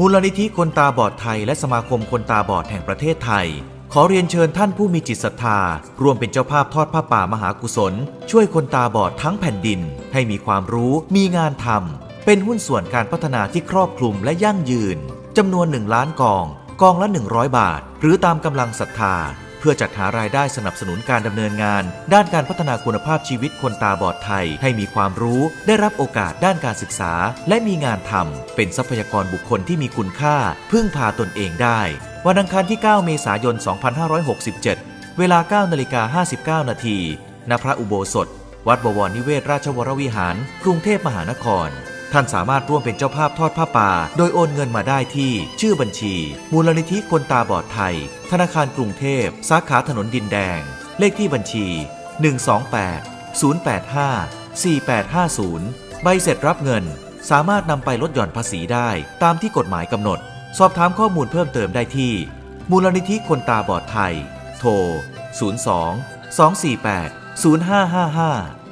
มูลนิธิคนตาบอดไทยและสมาคมคนตาบอดแห่งประเทศไทย ขอเรียนเชิญท่านผู้มีจิตศรัทธา ร่วมเป็นเจ้าภาพทอดผ้าป่ามหากุศล ช่วยคนตาบอดทั้งแผ่นดิน ให้มีความรู้ มีงานทำเป็นหุ้นส่วนการพัฒนาที่ครอบคลุมและยั่งยืนจำนวน 1 ล้านกอง กองละ 100 บาท หรือตามกำลังศรัทธา เพื่อจัดหารายได้สนับสนุนการดำเนินงาน ด้านการพัฒนาคุณภาพชีวิตคนตาบอดไทย ให้มีความรู้ ได้รับโอกาสด้านการศึกษา และมีงานทำเป็นทรัพยากรบุคคลที่มีคุณค่า พึ่งพาตนเองได้ วันอังคารที่ 9 เมษายน 2567 เวลา 9นาฬิกา59 นาทีณพระอุโบสถ วัดบวรนิเวศราชวรวิหาร กรุงเทพมหานคร ท่านสามารถร่วมเป็นเจ้าภาพทอดผ้าป่า โดยโอนเงินมาได้ที่ ชื่อบัญชี มูลนิธิคนตาบอดไทย ธนาคารกรุงเทพ สาขาถนนดินแดง เลขที่บัญชี 128 085 4850 ใบเสร็จรับเงิน สามารถนำไปลดหย่อนภาษีได้ ตามที่กฎหมายกำหนด สอบถามข้อมูลเพิ่มเติมได้ที่ มูลนิธิคนตาบอดไทย โทร 02 248 0555